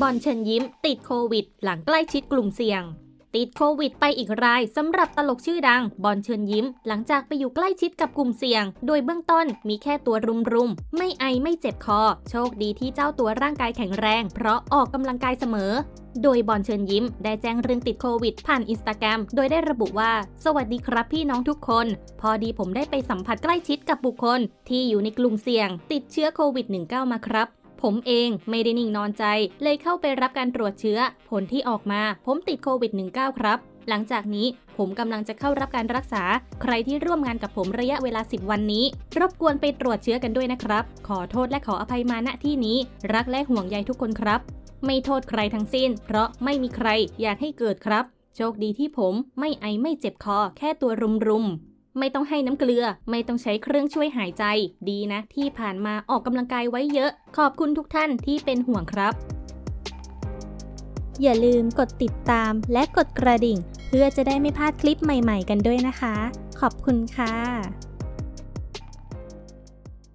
บอลเชิญยิ้ม ติดโควิด หลังใกล้ชิดกลุ่มเสี่ยง ติดโควิดไปอีกรายสำหรับตลกชื่อดัง บอลเชิญยิ้ม หลังจากไปอยู่ใกล้ชิดกับกลุ่มเสี่ยง โดยเบื้องต้นมีแค่ตัวรุมๆ ไม่ไอไม่เจ็บคอ โชคดีที่เจ้าตัวร่างกายแข็งแรง เพราะออกกำลังกายเสมอ โดยบอลเชิญยิ้ม ได้แจ้งเรื่องติดโควิด ผ่านอินสตาแกรมโดยได้ระบุว่า สวัสดีครับพี่น้องทุกคน พอดีผมได้ไปสัมผัสใกล้ชิดกับบุคคล ที่อยู่ในกลุ่มเสี่ยง ติดเชื้อโควิด -19 มาครับ ผมเองไม่ได้นิ่งนอนใจ เลยเข้าไปรับการตรวจเชื้อ ผลที่ออกมาผมติดโควิด -19 ครับ หลังจากนี้ผมกำลังจะเข้ารับการรักษา ใครที่ร่วมงานกับผมระยะเวลา 10 วันนี้ รบกวนไปตรวจเชื้อกันด้วยนะครับ ขอโทษและขออภัยมาณที่นี้ รักและห่วงใยทุกคนครับ ไม่โทษใครทั้งสิ้น เพราะไม่มีใครอยากให้เกิดครับ โชคดีที่ผมไม่ไอไม่เจ็บคอแค่ตัวรุมๆ ไม่ต้องให้น้ำเกลือ ไม่ต้องใช้เครื่องช่วยหายใจ ดีนะ ที่ผ่านมาออกกำลังกายไว้เยอะ ขอบคุณทุกท่านที่เป็นห่วงครับ อย่าลืมกดติดตามและกดกระดิ่ง เพื่อจะได้ไม่พลาดคลิปใหม่ ๆ กันด้วยนะคะ ขอบคุณค่ะ